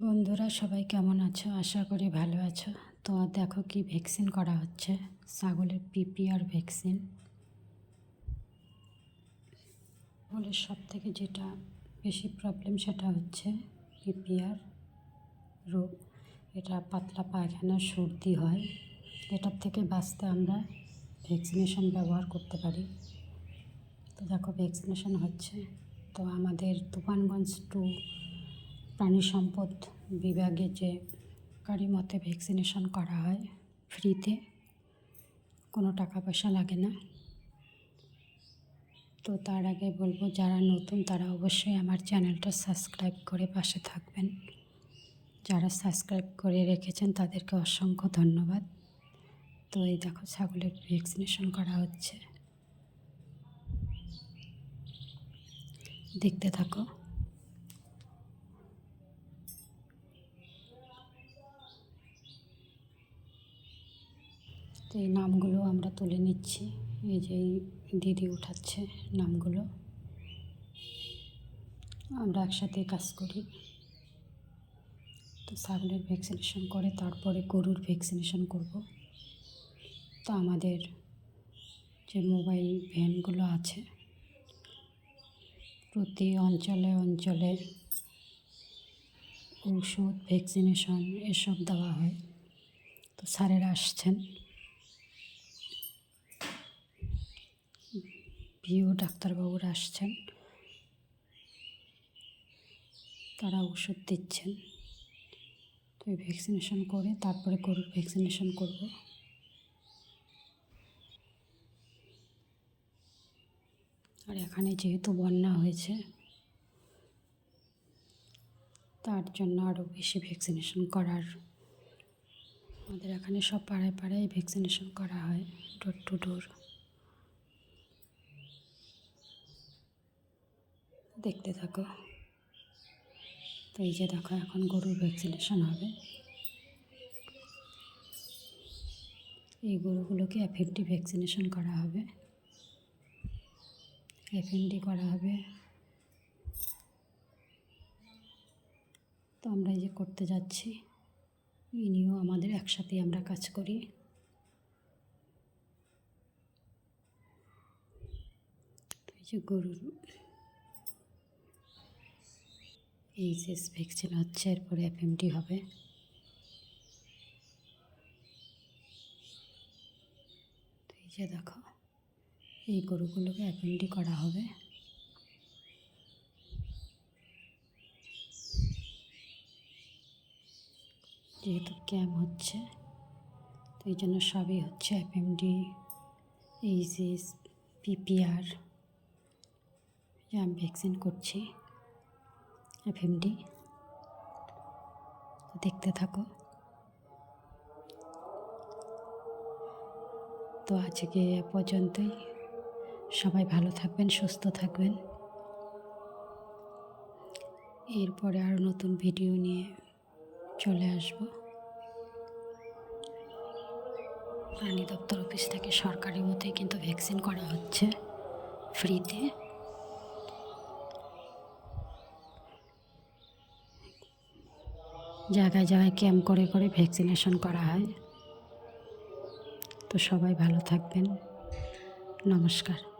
বন্ধুরা, সবাই কেমন আছো? আশা করি ভালো আছো। তো দেখো কি ভ্যাকসিন করা হচ্ছে, ছাগলের পিপিআর ভ্যাকসিন। ছাগলের সব থেকে যেটা বেশি প্রবলেম সেটা হচ্ছে পিপিআর রোগ। এটা পাতলা পায়খানা, সর্দি হয়। এটার থেকে বাঁচতে আমরা ভ্যাকসিনেশন ব্যবহার করতে পারি। তো দেখো ভ্যাকসিনেশন হচ্ছে। তো আমাদের তুফানগঞ্জ টু প্রাণী সম্পদ বিভাগে যে কারি মতে ভ্যাকসিনেশন করা হয় ফ্রিতে কোনো টাকা পয়সা লাগে না। তো তার আগে বলব, যারা নতুন তারা অবশ্যই আমার চ্যানেলটা সাবস্ক্রাইব করে পাশে থাকবেন। যারা সাবস্ক্রাইব করে রেখেছেন তাদেরকে অসংখ্য ধন্যবাদ। তো এই দেখো, ছাগলের ভ্যাকসিনেশন করা হচ্ছে। দেখতে থাকো তো এই নামগুলো আমরা তুলে নিচ্ছি। এই যে দিদি উঠাচ্ছে নামগুলো। আমরা একসাথে কাজ করি। তো ছাগলের ভ্যাকসিনেশন করে, তারপরে গরুর ভ্যাকসিনেশন করব। তো আমাদের যে মোবাইল ভ্যানগুলো আছে, প্রতি অঞ্চলে অঞ্চলে ঔষধ ভ্যাকসিনেশন এসব দেওয়া হয়। তো স্যারেরা আসছেন। ভিও ডাক্তারবাবুরা আসছেন। তারা ওষুধ দিচ্ছেন। তো ভ্যাকসিনেশন করে, তারপরে গরুর ভ্যাকসিনেশন করব। আর এখানে যেহেতু বন্যা হয়েছে, তার জন্য আরও বেশি ভ্যাকসিনেশন করার। আমাদের এখানে সব পাড়ায় পাড়ায় ভ্যাকসিনেশন করা হয়, ডোর টু ডোর। দেখতে থাকো। তো এই যে দেখো, এখন গরুর ভ্যাকসিনেশন হবে। এই গরুগুলোকে এফএনডি ভ্যাকসিনেশন করা হবে। এফএনডি করা হবে। তো আমরা এই যে করতে যাচ্ছি। ইনিও আমাদের একসাথে আমরা কাজ করি। এই যে গরুর এইচএস ভ্যাকসিন হচ্ছে, এরপরে এফএমডি হবে। এই যে দেখো, এই গরুগুলোকে এফএমডি করা হবে। যেহেতু ক্যাম্প হচ্ছে, তো এই জন্য সবই হচ্ছে এফএমডি, এইচএস, পিপিআর আমি ভ্যাকসিন করছি। এফএমডি দেখতে থাকো। তো আজকে এ পর্যন্তই। সবাই ভালো থাকবেন, সুস্থ থাকবেন। এরপরে আরও নতুন ভিডিও নিয়ে চলে আসব। প্রাণী দপ্তর অফিস থেকে সরকারি মতোই কিন্তু ভ্যাকসিন করা হচ্ছে ফ্রিতে। জায়গায় জায়গায় ক্যাম্প করে করে ভ্যাকসিনেশন করা হয়। তো সবাই ভালো থাকবেন। নমস্কার।